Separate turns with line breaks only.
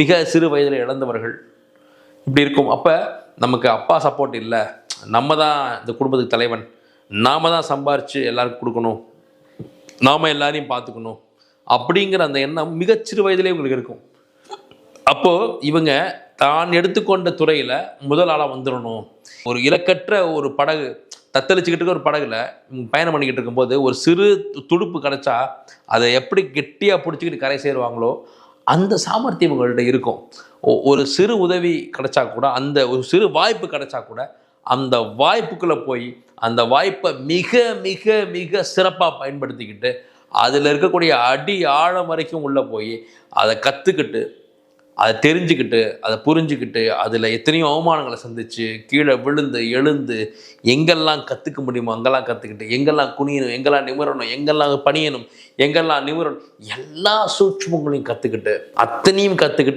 மிக சிறு வயதில் இழந்தவர்கள் இப்படி இருக்கும். அப்போ நமக்கு அப்பா சப்போர்ட் இல்லை. நம்ம தான் இந்த குடும்பத்துக்கு தலைவன். நாம தான் சம்பாரித்து எல்லாருக்கும் கொடுக்கணும். நாம் எல்லாரையும் பார்த்துக்கணும். அப்படிங்கிற அந்த எண்ணம் மிகச்சிறு வயதிலே இவங்களுக்கு இருக்கும். அப்போது இவங்க தான் எடுத்துக்கொண்ட துறையில் முதல் ஆளாக வந்துடணும் ஒரு இலக்கற்ற ஒரு படகு தத்தளிச்சுக்கிட்டு இருக்க ஒரு படகுல பயணம் பண்ணிக்கிட்டு இருக்கும்போது ஒரு சிறு துடுப்பு கிடச்சா அதை எப்படி கெட்டியாக பிடிச்சிக்கிட்டு கரை சேருவாங்களோ அந்த சாமர்த்தியம் உங்கள்கிட்ட இருக்கும். ஒ- ஒரு சிறு உதவி கிடைச்சா கூட அந்த ஒரு சிறு வாய்ப்பு கிடைச்சா கூட அந்த வாய்ப்புக்குள்ளே போய் அந்த வாய்ப்பை மிக மிக மிக சிறப்பாக பயன்படுத்திக்கிட்டு அதில் இருக்கக்கூடிய அடி ஆழம் வரைக்கும் உள்ளே போய் அதை கற்றுக்கிட்டு அதை தெரிஞ்சுக்கிட்டு அதை புரிஞ்சுக்கிட்டு அதில் எத்தனையோ அவமானங்களை சந்தித்து கீழே விழுந்து எழுந்து எங்கெல்லாம் கற்றுக்க முடியுமோ அங்கெல்லாம் கற்றுக்கிட்டு எங்கெல்லாம் குனியணும் எங்கெல்லாம் நிமிரணும் எங்கெல்லாம் பணியணும் எங்கெல்லாம் நிமிரணும் எல்லா சூட்சுமங்களையும் கற்றுக்கிட்டு அத்தனையும் கற்றுக்கிட்டு